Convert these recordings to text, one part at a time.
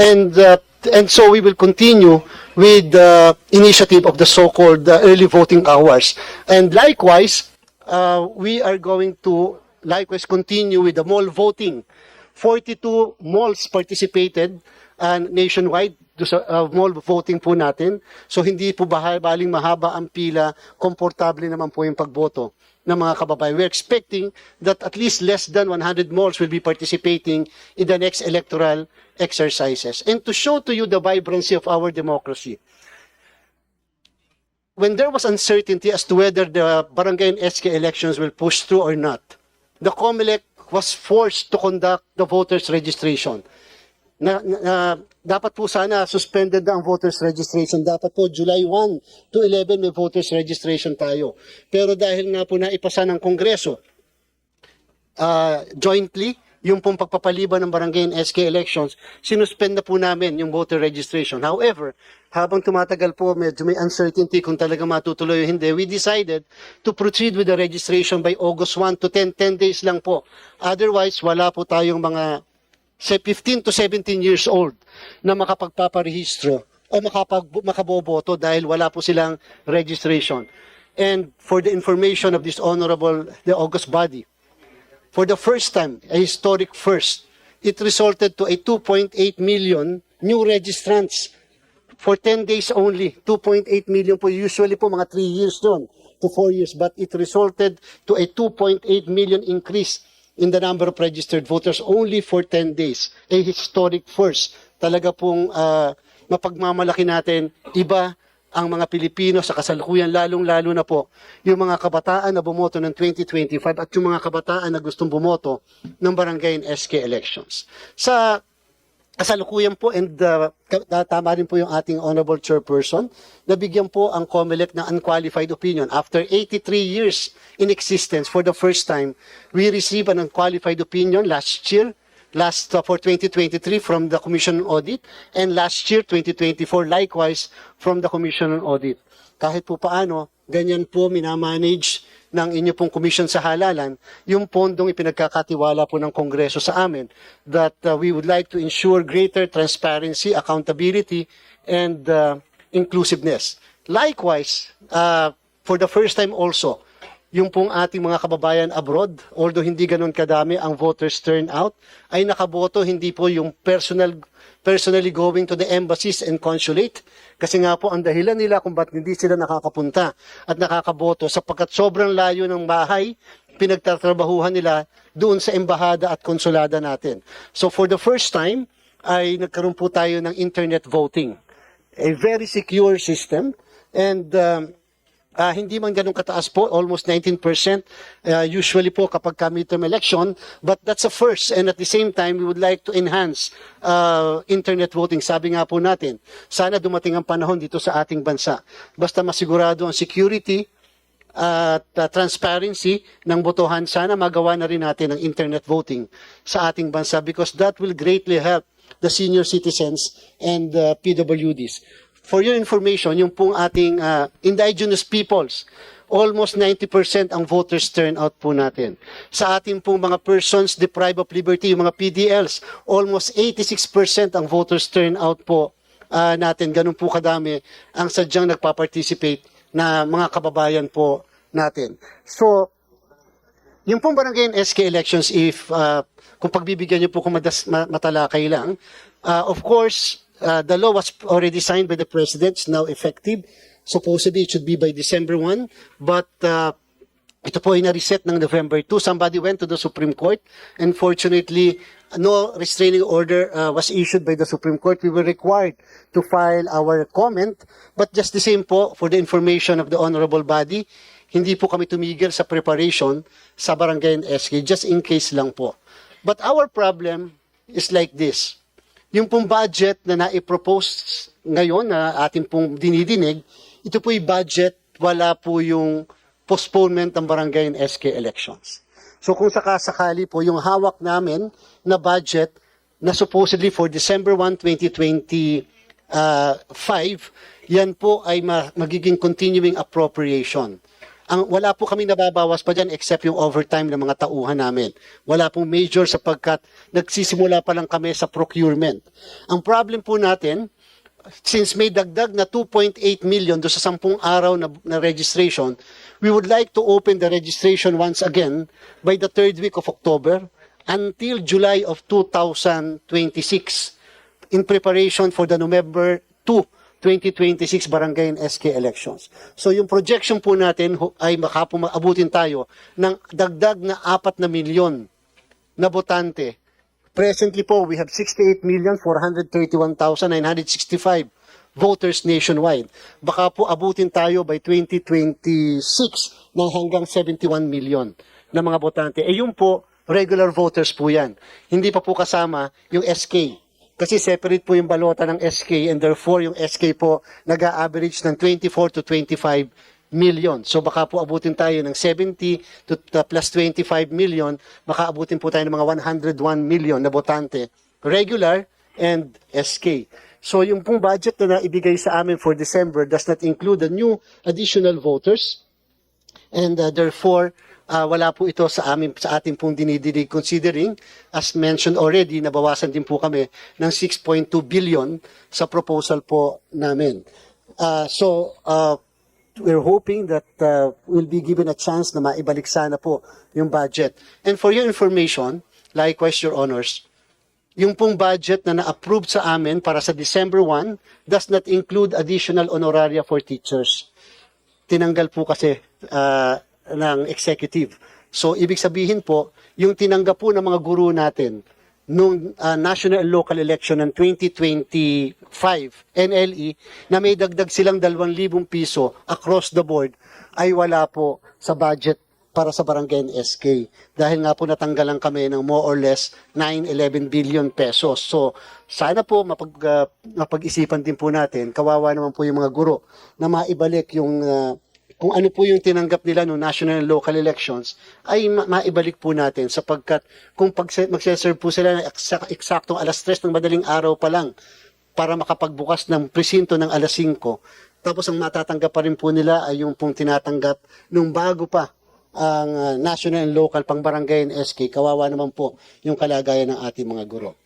And, uh, and so we will continue with the initiative of the so-called uh, early voting hours. And likewise, uh, we are going to likewise continue with the mall voting. 42 malls participated uh, nationwide do sa uh, mall voting po natin. So hindi po bahay, baling mahaba ang pila, komportable naman po yung pagboto ng mga kababayan. We're expecting that at least less than 100 malls will be participating in the next electoral exercises. And to show to you the vibrancy of our democracy, when there was uncertainty as to whether the barangay and SK elections will push through or not, the COMELEC was forced to conduct the voters registration. Na, na, na- dapat po sana suspended na ang voters registration. Dapat po July 1 to 11 may voters registration tayo. Pero dahil nga po naipasa ng Kongreso, uh, jointly, yung pong pagpapaliban ng barangay and SK elections, sinuspend na po namin yung voter registration. However, habang tumatagal po, medyo may uncertainty kung talaga matutuloy o hindi, we decided to proceed with the registration by August 1 to 10, 10 days lang po. Otherwise, wala po tayong mga say 15 to 17 years old na makapagpaparehistro o makapag, makaboboto dahil wala po silang registration. And for the information of this honorable, the August body, for the first time, a historic first, it resulted to a 2.8 million new registrants for 10 days only. 2.8 million po, usually po mga 3 years doon to 4 years, but it resulted to a 2.8 million increase in the number of registered voters only for 10 days. A historic first. Talaga pong ah, mapagmamalaki natin, iba ang mga Pilipino sa kasalukuyan, lalong-lalo na po yung mga kabataan na bumoto ng 2025 at yung mga kabataan na gustong bumoto ng barangay and SK elections. Sa kasalukuyan po and uh, tama rin po yung ating honorable chairperson, nabigyan po ang COMELEC ng unqualified opinion. After 83 years in existence, for the first time, we received an unqualified opinion last year, last uh, for 2023 from the Commission on Audit, and last year, 2024, likewise from the Commission on Audit. Kahit po paano, ganyan po minamanage ng inyo pong commission sa halalan, yung pondong ipinagkakatiwala po ng Kongreso sa amin, that uh, we would like to ensure greater transparency, accountability, and uh, inclusiveness. Likewise, uh, for the first time also, yung pong ating mga kababayan abroad, although hindi ganun kadami ang voters turnout, ay nakaboto hindi po yung personal personally going to the embassies and consulate. Kasi nga po, ang dahilan nila kung ba't hindi sila nakakapunta at nakakaboto sapagkat sobrang layo ng bahay, pinagtatrabahuhan nila doon sa embahada at konsulada natin. So for the first time, ay nagkaroon po tayo ng internet voting. A very secure system and um, Ah, hindi man ganun kataas po, almost 19% uh, usually po kapag ka midterm election, but that's a first and at the same time we would like to enhance uh, internet voting. Sabi nga po natin, sana dumating ang panahon dito sa ating bansa. Basta masigurado ang security at uh, transparency ng botohan, sana magawa na rin natin ang internet voting sa ating bansa because that will greatly help the senior citizens and uh, PWDs. For your information, yung pong ating uh, indigenous peoples, almost 90% ang voters turnout po natin. Sa ating pong mga persons deprived of liberty, yung mga PDLs, almost 86% ang voters turnout po uh, natin. Ganun po kadami ang sadyang nagpa-participate na mga kababayan po natin. So, yung pong barangay and SK elections, if uh, kung pagbibigyan niyo po kung madas, ma- matalakay lang, uh, of course, uh, the law was already signed by the President, it's now effective. Supposedly, it should be by December 1, but uh, ito po ay na-reset ng November 2. Somebody went to the Supreme Court. Unfortunately, no restraining order uh, was issued by the Supreme Court. We were required to file our comment. But just the same po, for the information of the honorable body, hindi po kami tumigil sa preparation sa barangay and SK, just in case lang po. But our problem is like this. Yung pong budget na naipropose ngayon na ating pong dinidinig, ito po yung budget, wala po yung postponement ng barangay and SK elections. So kung sakasakali po yung hawak namin na budget na supposedly for December 1, 2025, yan po ay ma- magiging continuing appropriation. Ang, wala po kami nababawas pa dyan except yung overtime ng mga tauhan namin. Wala pong major sapagkat nagsisimula pa lang kami sa procurement. Ang problem po natin, since may dagdag na 2.8 million do sa 10 araw na, na registration, we would like to open the registration once again by the third week of October until July of 2026 in preparation for the November 2, 2026 barangay and SK elections. So yung projection po natin ay makapong maabutin tayo ng dagdag na 4 na milyon na botante. Presently po, we have 68,431,965 voters nationwide. Baka po abutin tayo by 2026 ng hanggang 71 million na mga botante. Eh yun po, regular voters po yan. Hindi pa po kasama yung SK. Kasi separate po yung balota ng SK and therefore yung SK po nag-average ng 24 to 25 million. So baka po abutin tayo ng 70 to to plus 25 million, baka abutin po tayo ng mga 101 million na botante. Regular and SK. So yung pong budget na naibigay sa amin for December does not include the new additional voters and uh, therefore uh, wala po ito sa amin sa ating pong dinidinig considering as mentioned already nabawasan din po kami ng 6.2 billion sa proposal po namin. Uh, so uh, we're hoping that uh, we'll be given a chance na maibalik sana po yung budget. And for your information, likewise your honors, yung pong budget na na-approve sa amin para sa December 1 does not include additional honoraria for teachers tinanggal po kasi ah, ng executive. So, ibig sabihin po, yung tinanggap po ng mga guru natin nung ah, national and local election ng 2025 NLE na may dagdag silang 2,000 piso across the board ay wala po sa budget para sa barangay SK. Dahil nga po natanggalan kami ng more or less 9-11 billion pesos. So, sana po mapag, ah, mapag-isipan din po natin, kawawa naman po yung mga guro, na maibalik yung ah, kung ano po yung tinanggap nila no national and local elections ay ma- maibalik po natin sapagkat kung pag magseserve po sila ng eksa- eksaktong alas 3 ng madaling araw pa lang para makapagbukas ng presinto ng alas 5 tapos ang matatanggap pa rin po nila ay yung pong tinatanggap nung bago pa ang ah, national and local pang barangay and SK kawawa naman po yung kalagayan ng ating mga guro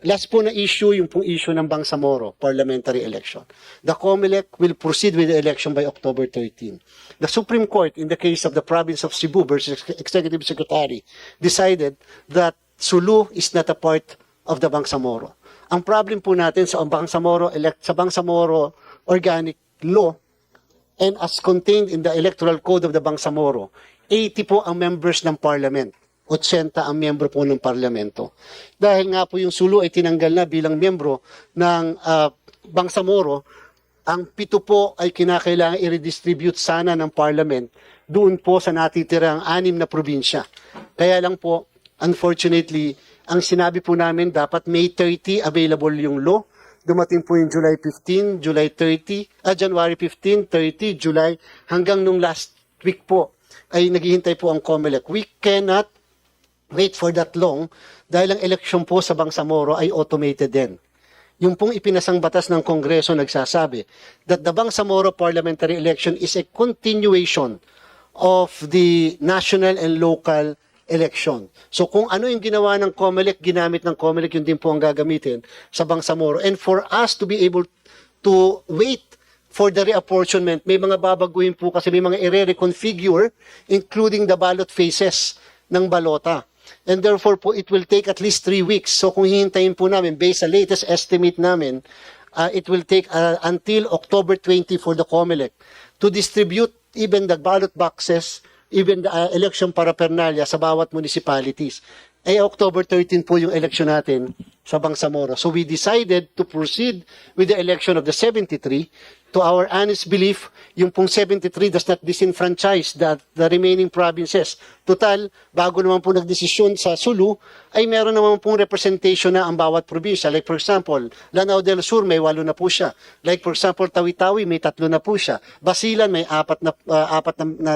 Last po na issue, yung pong issue ng Bangsamoro parliamentary election. The COMELEC will proceed with the election by October 13. The Supreme Court, in the case of the province of Cebu versus Executive Secretary, decided that Sulu is not a part of the Bangsamoro. Ang problem po natin sa Bangsamoro, elect, sa Bangsamoro organic law, and as contained in the Electoral Code of the Bangsamoro, 80 po ang members ng parliament. 80 ang miyembro po ng parlamento. Dahil nga po yung Sulu ay tinanggal na bilang miyembro ng ah, Bangsamoro, ang pito po ay kinakailangan i-redistribute sana ng parliament doon po sa natitirang anim na probinsya. Kaya lang po, unfortunately, ang sinabi po namin dapat May 30 available yung law. Dumating po yung July 15, July 30, ah, January 15, 30, July, hanggang nung last week po ay naghihintay po ang COMELEC. We cannot wait for that long dahil ang eleksyon po sa Bangsamoro ay automated din. Yung pong ipinasang batas ng Kongreso nagsasabi that the Bangsamoro parliamentary election is a continuation of the national and local election. So kung ano yung ginawa ng COMELEC, ginamit ng COMELEC, yun din po ang gagamitin sa Bangsamoro. And for us to be able to wait for the reapportionment, may mga babaguhin po kasi may mga i-reconfigure including the ballot faces ng balota. And therefore po, it will take at least three weeks. So kung hihintayin po namin, based sa latest estimate namin, uh, it will take uh, until October 20 for the COMELEC to distribute even the ballot boxes, even the uh, election paraphernalia sa bawat municipalities. Eh, October 13 po yung election natin sa Bangsamoro. So we decided to proceed with the election of the 73. To our honest belief, yung pong 73 does not disenfranchise the, the remaining provinces. Total, bago naman po nagdesisyon sa Sulu, ay meron naman pong representation na ang bawat probinsya. Like for example, Lanao del Sur may walo na po siya. Like for example, Tawi-Tawi may tatlo na po siya. Basilan may apat na ah, apat na, na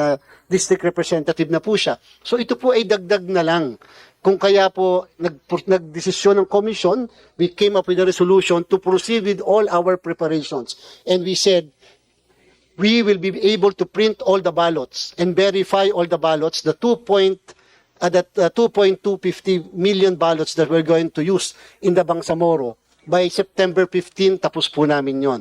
district representative na po siya. So ito po ay dagdag na lang. Kung kaya po nag, nagdesisyon ng commission, we came up with a resolution to proceed with all our preparations. And we said, we will be able to print all the ballots and verify all the ballots, the 2 point, uh, that uh, 2.250 million ballots that we're going to use in the Bangsamoro by September 15, tapos po namin yon.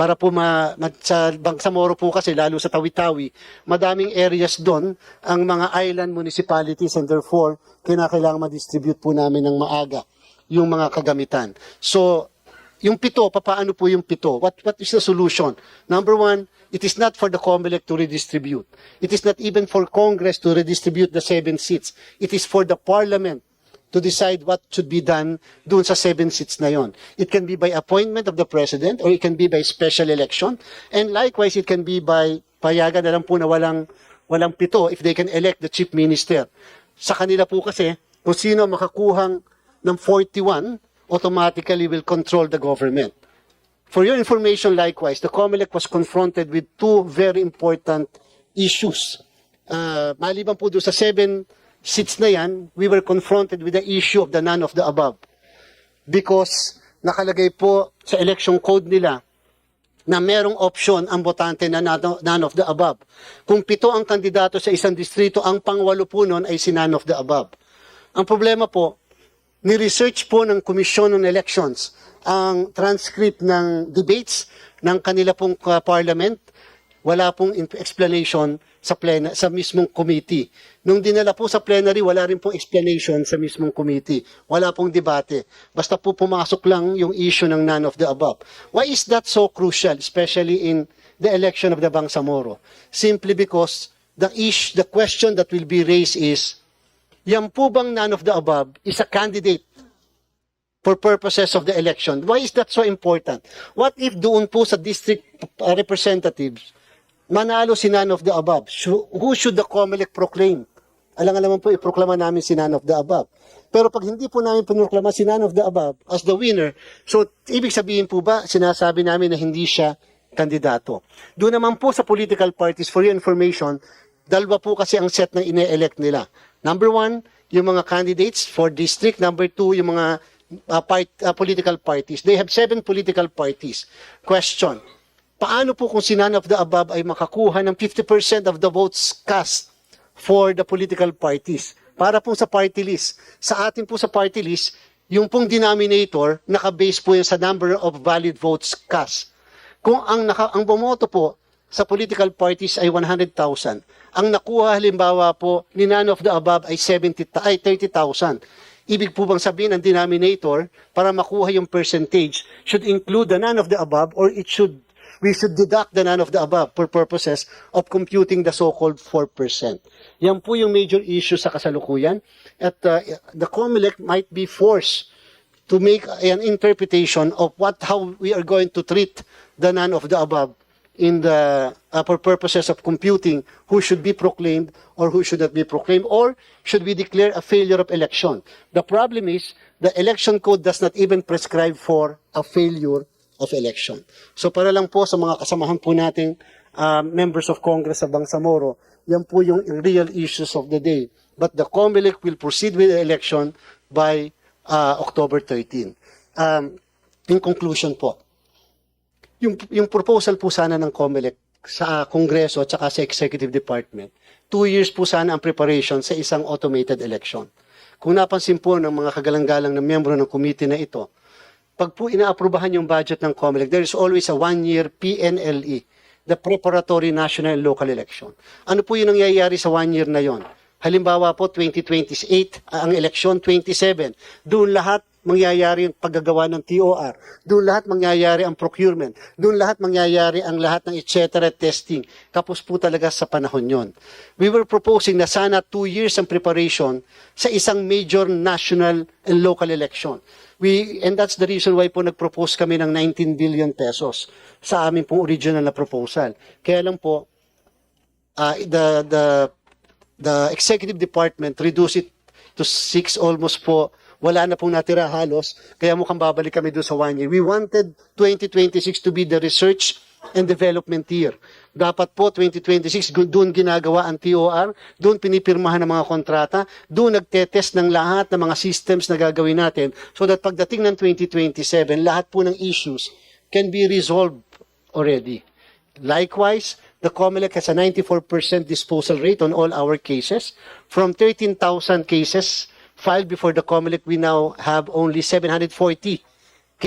Para po ma, ma- sa Bangsamoro po kasi, lalo sa Tawi-Tawi, madaming areas doon, ang mga island municipalities and therefore, kinakailangan ma-distribute po namin ng maaga yung mga kagamitan. So, yung pito, papaano po yung pito? What, what is the solution? Number one, it is not for the COMELEC to redistribute. It is not even for Congress to redistribute the seven seats. It is for the Parliament to decide what should be done dun sa seven seats na yon. It can be by appointment of the President or it can be by special election. And likewise, it can be by payagan na lang po na walang, walang pito if they can elect the Chief Minister. Sa kanila po kasi, kung sino makakuhang ng 41, automatically will control the government. For your information, likewise, the COMELEC was confronted with two very important issues. Uh, maliban po doon sa seven seats na yan, we were confronted with the issue of the none of the above. Because nakalagay po sa election code nila na merong option ang botante na none of the above. Kung pito ang kandidato sa isang distrito, ang pangwalo po nun ay si none of the above. Ang problema po, ni-research po ng Commission on Elections ang transcript ng debates ng kanila pong uh, parliament. Wala pong explanation sa plena, sa mismong committee. Nung dinala po sa plenary, wala rin pong explanation sa mismong committee. Wala pong debate. Basta po pumasok lang yung issue ng none of the above. Why is that so crucial, especially in the election of the Bangsamoro? Simply because the ish, the question that will be raised is, yan po bang none of the above is a candidate for purposes of the election? Why is that so important? What if doon po sa district uh, representatives, manalo si none of the above? Who should the COMELEC proclaim? Alam nga naman po, iproklama namin si none of the above. Pero pag hindi po namin pinoklama si none of the above as the winner, so ibig sabihin po ba, sinasabi namin na hindi siya kandidato. Doon naman po sa political parties, for your information, dalawa po kasi ang set ng ine-elect nila. Number one, yung mga candidates for district. Number two, yung mga uh, part- uh, political parties. They have seven political parties. Question, paano po kung si none of the above ay makakuha ng 50% of the votes cast for the political parties? Para po sa party list. Sa atin po sa party list, yung pong denominator, naka-base po yun sa number of valid votes cast. Kung ang, naka, ang bumoto po sa political parties ay 100,000, ang nakuha halimbawa po ni none of the above ay 70 ta- ay 30,000. Ibig po bang sabihin ang denominator para makuha yung percentage should include the none of the above or it should we should deduct the none of the above for purposes of computing the so-called 4%. Yan po yung major issue sa kasalukuyan at uh, the COMELEC might be forced to make an interpretation of what how we are going to treat the none of the above in the uh, for purposes of computing who should be proclaimed or who should not be proclaimed or should we declare a failure of election the problem is the election code does not even prescribe for a failure of election. So para lang po sa mga kasamahan po nating uh, members of Congress sa Bangsamoro yan po yung real issues of the day. But the COMELEC will proceed with the election by uh, October 13 um, in conclusion po yung, yung proposal po sana ng COMELEC sa Kongreso at saka sa Executive Department, two years po sana ang preparation sa isang automated election. Kung napansin po ng mga kagalang-galang na miyembro ng committee na ito, pag po inaaprubahan yung budget ng COMELEC, there is always a one-year PNLE, the Preparatory National and Local Election. Ano po yung nangyayari sa one year na yon? Halimbawa po, 2028 ang election, 27. Doon lahat mangyayari ang paggagawa ng TOR. Doon lahat mangyayari ang procurement. Doon lahat mangyayari ang lahat ng etc. testing. Kapos po talaga sa panahon yon. We were proposing na sana two years ang preparation sa isang major national and local election. We, and that's the reason why po nag-propose kami ng 19 billion pesos sa amin pong original na proposal. Kaya lang po, uh, the, the, the executive department reduced it to six almost po wala na pong natira halos, kaya mukhang babalik kami doon sa one year. We wanted 2026 to be the research and development year. Dapat po 2026, gu- doon ginagawa ang TOR, doon pinipirmahan ng mga kontrata, doon nagtetest ng lahat ng mga systems na gagawin natin so that pagdating ng 2027, lahat po ng issues can be resolved already. Likewise, the COMELEC has a 94% disposal rate on all our cases. From 13,000 cases filed before the COMELEC, we now have only 740